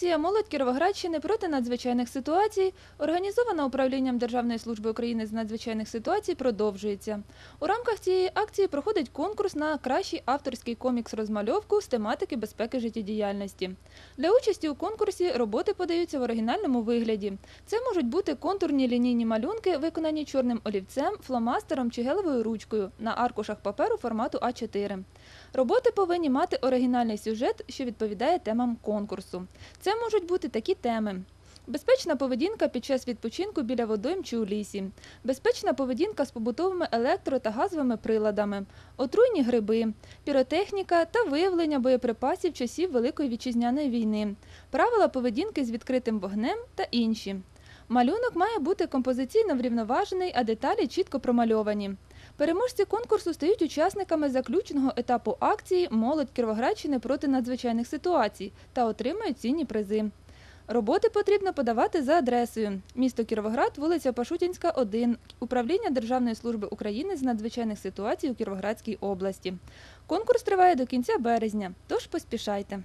Акція Молодь Кіровоградщини проти надзвичайних ситуацій, організована управлінням Державної служби України з надзвичайних ситуацій, продовжується. У рамках цієї акції проходить конкурс на кращий авторський комікс-розмальовку з тематики безпеки життєдіяльності. Для участі у конкурсі роботи подаються в оригінальному вигляді. Це можуть бути контурні лінійні малюнки, виконані чорним олівцем, фломастером чи гелевою ручкою на аркушах паперу формату А4. Роботи повинні мати оригінальний сюжет, що відповідає темам конкурсу. Це можуть бути такі теми. Безпечна поведінка під час відпочинку біля водойм чи у лісі, безпечна поведінка з побутовими електро та газовими приладами, отруйні гриби, піротехніка та виявлення боєприпасів часів Великої вітчизняної війни, правила поведінки з відкритим вогнем та інші. Малюнок має бути композиційно врівноважений, а деталі чітко промальовані. Переможці конкурсу стають учасниками заключного етапу акції Молодь Кіровоградщини проти надзвичайних ситуацій та отримають цінні призи. Роботи потрібно подавати за адресою місто Кіровоград, вулиця Пашутінська, 1, управління Державної служби України з надзвичайних ситуацій у Кіровоградській області. Конкурс триває до кінця березня, тож поспішайте.